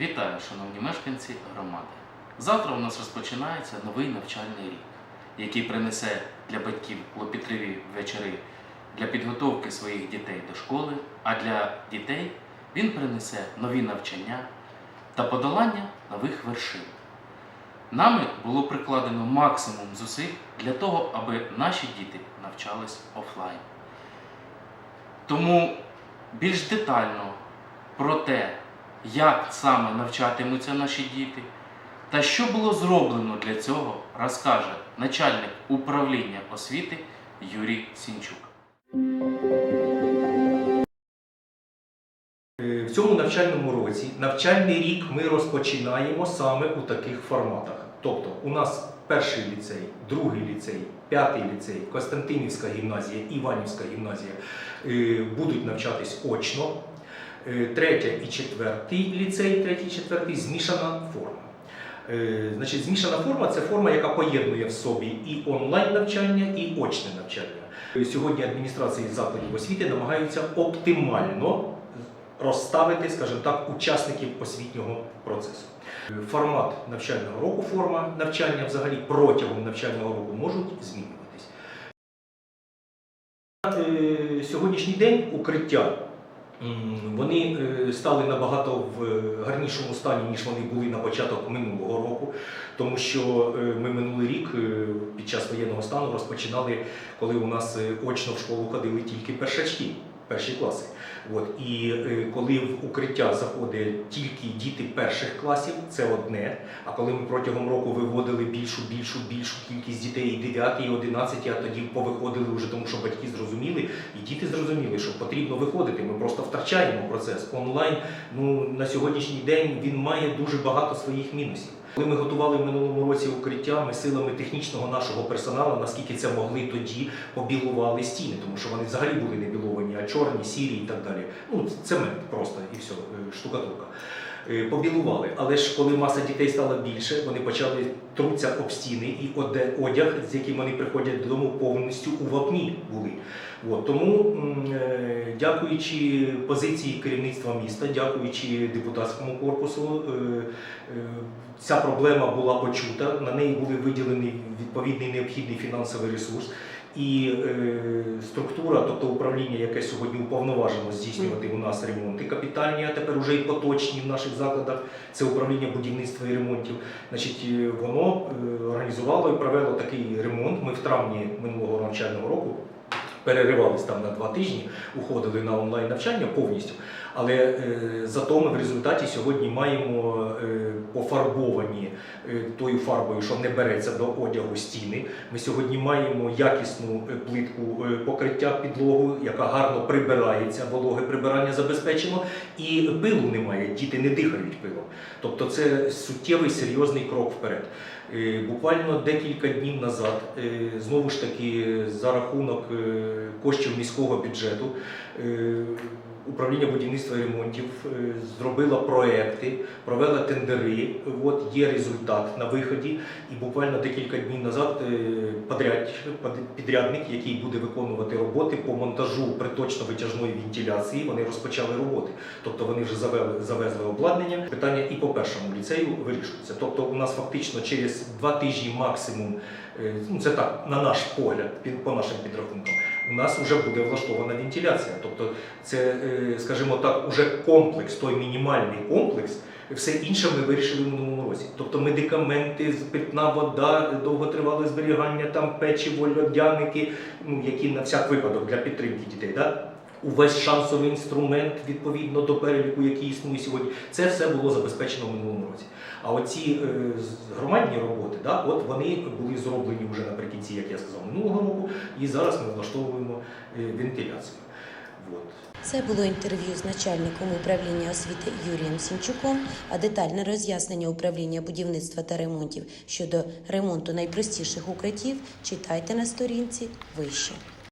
Вітаю, шановні мешканці громади. Завтра у нас розпочинається новий навчальний рік, який принесе для батьків клопітливі вечори для підготовки своїх дітей до школи, а для дітей він принесе нові навчання та подолання нових вершин. Нами було прикладено максимум зусиль для того, аби наші діти навчались офлайн. Тому більш детально про те, як саме навчатимуться наші діти, та що було зроблено для цього, розкаже начальник управління освіти Юрій Сінчук. Е, В цьому навчальному році навчальний рік ми розпочинаємо саме у таких форматах. Тобто у нас перший ліцей, другий ліцей, п'ятий ліцей, Костянтинівська гімназія, Іванівська гімназія е, будуть навчатись очно. Е, Третя і четвертий ліцей, третій, четвертий змішана форма. Е, Значить, змішана форма це форма, яка поєднує в собі і онлайн навчання, і очне навчання. Сьогодні адміністрації закладів освіти намагаються оптимально розставити, скажімо так, учасників освітнього процесу. Формат навчального року, форма навчання взагалі протягом навчального року можуть змінюватись. Е, Сьогоднішній день укриття вони е, стали набагато в е, гарнішому стані, ніж вони були на початок минулого року, тому що ми минулий рік під час воєнного стану розпочинали, коли у нас очно в школу ходили тільки першачки, перші класи. От, і е, коли в укриття заходять тільки діти перших класів, це одне. А коли ми протягом року виводили більшу, більшу, більшу кількість дітей, і 9, і 11, а тоді повиходили вже тому, що батьки зрозуміли, і діти зрозуміли, що потрібно виходити. Ми просто втрачаємо процес. Онлайн ну, на сьогоднішній день він має дуже багато своїх мінусів. Коли ми готували в минулому році укриття, ми силами технічного нашого персоналу, наскільки це могли тоді, побілували стіни, тому що вони взагалі були не біловані, а чорні, сірі і так далі. Ну, цемент просто і все, штукатурка. Е, Побілували, але ж коли маса дітей стала більше, вони почали труться об стіни, і одяг, з яким вони приходять додому, повністю у вапні були. От, тому, е, дякуючи позиції керівництва міста, дякуючи депутатському корпусу, е, е, ця проблема була почута, на неї були виділені відповідний необхідний фінансовий ресурс. І е, структура, тобто управління, яке сьогодні уповноважено здійснювати у нас ремонти капітальні, а тепер уже і поточні в наших закладах, це управління будівництва і ремонтів. Значить, е, воно е, організувало і провело такий ремонт. Ми в травні минулого навчального року переривались там на два тижні, уходили на онлайн навчання повністю. Але е, зато ми в результаті сьогодні маємо е, пофарбовані е, тою фарбою, що не береться до одягу стіни. Ми сьогодні маємо якісну е, плитку е, покриття підлогу, яка гарно прибирається, вологе прибирання забезпечено, і пилу немає, діти не дихають пилом. Тобто це суттєвий серйозний крок вперед. Буквально декілька днів назад, знову ж таки, за рахунок коштів міського бюджету, управління будівництва і ремонтів е, зробило проекти, провело тендери. От є результат на виході. І буквально декілька днів назад е, подряд, підрядник, який буде виконувати роботи по монтажу приточно-витяжної вентиляції, вони розпочали роботи. Тобто вони вже завели, завезли обладнання. Питання і по першому ліцею вирішується. Тобто, у нас фактично через два тижні максимум, е, ну це так, на наш погляд, по нашим підрахункам, у нас вже буде влаштована вентиляція. Тобто, це, е, скажімо так, уже комплекс, той мінімальний комплекс. Все інше ми вирішили в минулому році. Тобто медикаменти, питна вода, довготривале зберігання, там печиво, льодяники, ну, які на всяк випадок для підтримки дітей. Да? Увесь шансовий інструмент відповідно до переліку, який існує сьогодні, це все було забезпечено в минулому році. А оці е, громадні роботи, да, от вони були зроблені вже наприкінці, як я сказав, минулого року, і зараз ми влаштовуємо е, вентиляцію. Це було інтерв'ю з начальником управління освіти Юрієм Сінчуком, а детальне роз'яснення управління будівництва та ремонтів щодо ремонту найпростіших укриттів читайте на сторінці вище.